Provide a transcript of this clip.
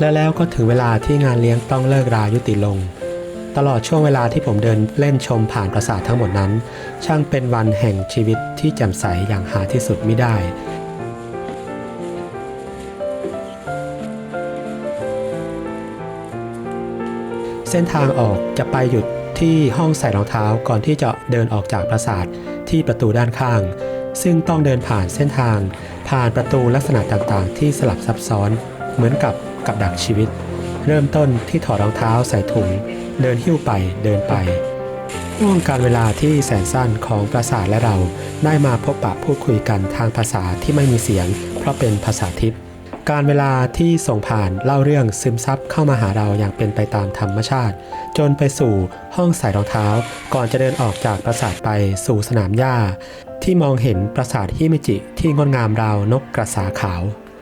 และแล้วก็ถึงเวลาที่งานเลี้ยงต้องเลิกรายุติลง ตลอดช่วงเวลาที่ผมเดินเล่นชมผ่านปราสาททั้งหมดนั้น ช่างเป็นวันแห่งชีวิตที่แจ่มใสอย่างหาที่สุดไม่ได้เส้นทางออกจะไปหยุดที่ห้องใส่รองเท้าก่อนที่จะเดินออกจากปราสาทที่ประตูด้านข้าง ซึ่งต้องเดินผ่านเส้นทาง ผ่านประตูลักษณะต่างๆ ที่สลับซับซ้อน เหมือนกับ กับดักชีวิต เริ่มต้นที่ถอดรองเท้าใส่ถุง เดินหิ้วไปเดินไปช่วงการเวลาที่แสนสั้นของปราสาทและเราได้มาพบปะพูดคุยกันทางภาษาที่ไม่มีเสียง เพราะเป็นภาษาทิพย์การเวลาที่ส่งผ่านเล่าเรื่องซึมซับเข้ามาหาเราอย่างเป็นไปตามธรรมชาติ จนไปสู่ห้องใส่รองเท้า ก่อนจะเดินออกจากปราสาทไปสู่สนามหญ้า ที่มองเห็นปราสาทฮิมิจิที่งดงามราวนกกระสาขาว